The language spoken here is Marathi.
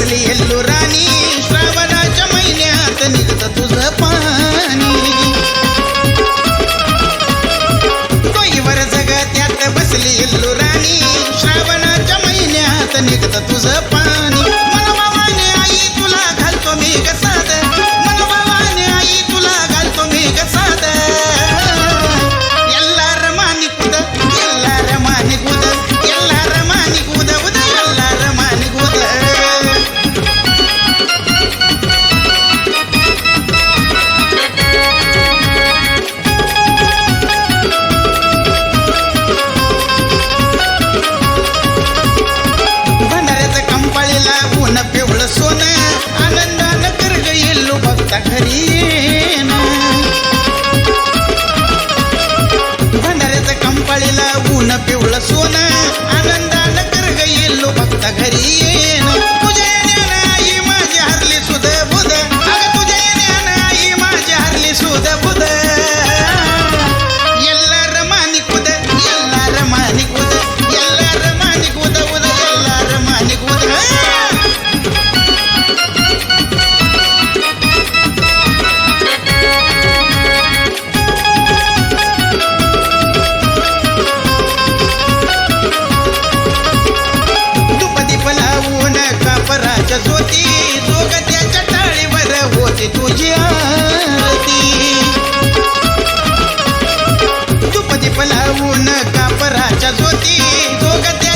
दिसली राणी श्रावणाच्या महिन्यात पलावून कापराच्या ज्योती दोघं